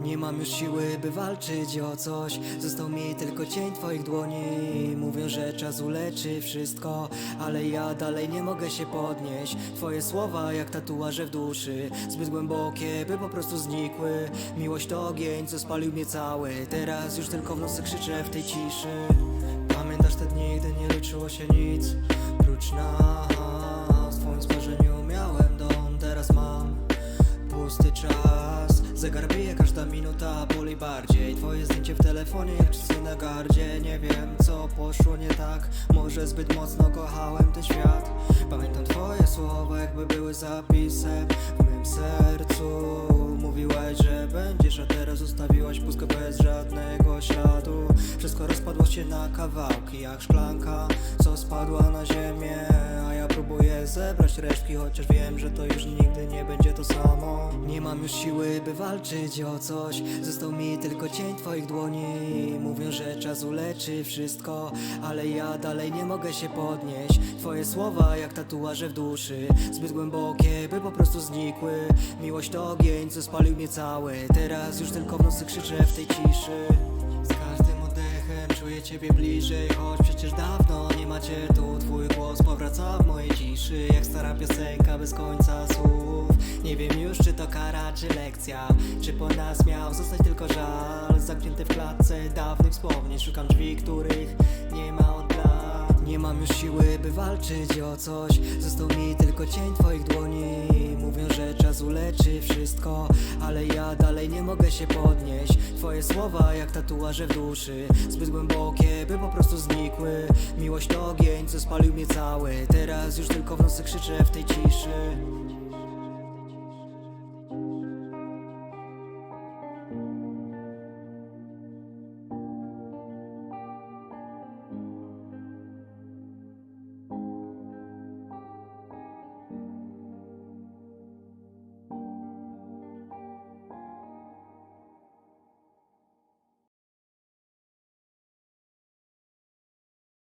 Nie mam już siły, by walczyć o coś. Został mi tylko cień twoich dłoni. Mówią, że czas uleczy wszystko Ale ja dalej nie mogę się podnieść. Twoje słowa jak tatuaże w duszy Zbyt głębokie, by po prostu znikły. Miłość to ogień, co spalił mnie cały. Teraz już tylko w nocy krzyczę w tej ciszy. Pamiętasz te dni, gdy nie liczyło się nic? Prócz nas W twoim sparzeniu Zegar bije, każda minuta boli bardziej. Twoje zdjęcie w telefonie jak czasy na gardzie. Nie wiem co poszło nie tak. Może zbyt mocno kochałem ten świat. Pamiętam twoje słowa jakby były zapisem W mym sercu. Mówiłaś, że będziesz, a teraz zostawiłaś pustkę bez żadnego śladu. Wszystko rozpadło się na kawałki jak szklanka Co spadła na ziemię Zebrać resztki Chociaż wiem, że to już nigdy nie będzie to samo. Nie mam już siły, by walczyć o coś. Został mi tylko cień twoich dłoni. Mówią, że czas uleczy wszystko Ale ja dalej nie mogę się podnieść. Twoje słowa jak tatuaże w duszy Zbyt głębokie, by po prostu znikły. Miłość to ogień, co spalił mnie cały. Teraz już tylko w nocy krzyczę w tej ciszy. Z każdym oddechem czuję ciebie bliżej Choć przecież dawno nie macie tu ciszy Jak stara piosenka bez końca słów. Nie wiem już czy to kara czy lekcja Czy po nas miał zostać tylko żal. Zamknięty w klatce dawnych wspomnień. Szukam drzwi, których nie ma od lat. Nie mam już siły by walczyć o coś. Został mi tylko cień twoich dłoni wszystko Ale ja dalej nie mogę się podnieść. Twoje słowa jak tatuaże w duszy Zbyt głębokie, by po prostu znikły. Miłość to ogień, co spalił mnie cały. Teraz już tylko w nocy krzyczę w tej ciszy